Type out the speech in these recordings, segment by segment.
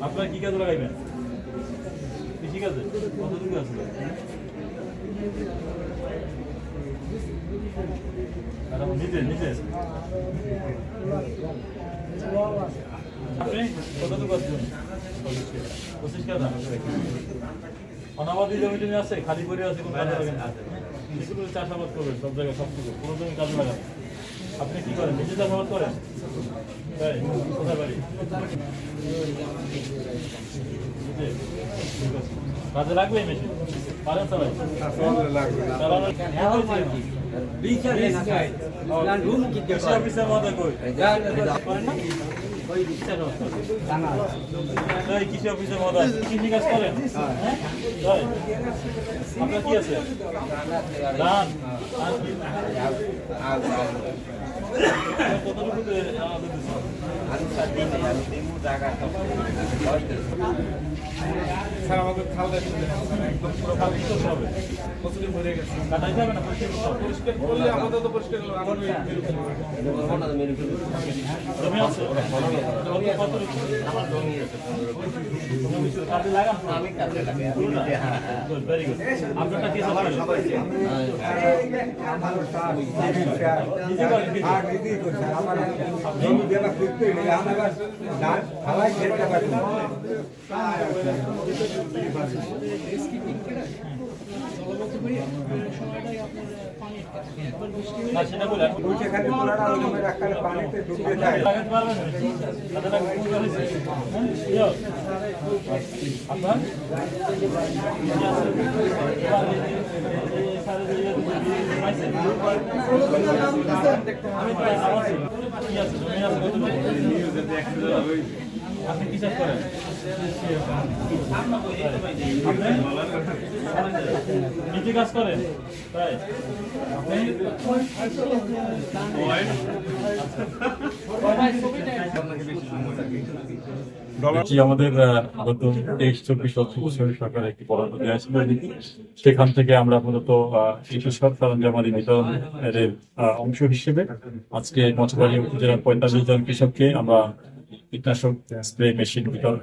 আপনারা কি কাজে লাগাইবেন কৃষি কাজে কতটুকু আছে নিজে নিজে আপনি কতটুকু আছেন? পঁচিশ কাজা অনাবাদি জমি টমি আছে খালি করে আছে কোনো কাজে লাগান এগুলো চাষাবাদ করবেন সব জায়গায় সব কিছু কোনো জমি কাজে লাগান আপনি কি করেন? নিজে চাষাবাদ করেন? কোথায় বাড়ি। কাজে লাগবে মেশিন? কৃষি অফিসের এই কৃষি কাজ করেন হ্যাঁ আপনার কি আছে? স্যার আমাদের খাল একদম পুরো হবে? প্রচুর ভরে গেছে কাটাইতে হবে না পরিষ্কার করলে আমাদের তো পরিষ্কার করল আমার জমি আছে জমি জমি শুধু কাজে লাগান তো? পুরোটা? Good, very good. আপনারটা কি চাষ করেন? নিজে করেন কি? না, সেটা বলেন। লাগাতে পারবেন? তাতে লাগবে কোন গাড়ি? হ্যাঁ? ইয়ো। আপনার? কি আছে? আমি পাইছি, আমার ছিল। কি আছে? জমি আছে কতটুকু? আপনি কি চাষ করেন আপনি নিজে কাজ তাই? আমাদের আহ, গত তেইশ চব্বিশ বছর সরকার একটি বরাদ্দ দেওয়া ছিল সেখান থেকে আমরা মূলত আহ, কৃষি সার সরঞ্জামাদি বিতরণ এর আহ, অংশ হিসেবে আজকে মচবাড়ি উপজেলার পঁয়তাল্লিশ জন কৃষককে আমরা কীটনাশক স্প্রে মেশিন বিতরণ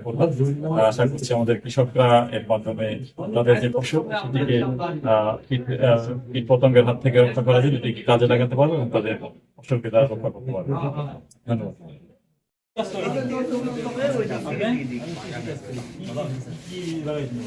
আহ, আশা করছি আমাদের কৃষকরা এর মাধ্যমে তাদের যে ফসল সেটিকে কীট পতঙ্গের হাত থেকে রক্ষা করা যায় এটিকে কাজে লাগাতে পারবে এবং তাদের ফসলকে তারা রক্ষা করতে পারবে। ধন্যবাদ। কি লাগাইছেন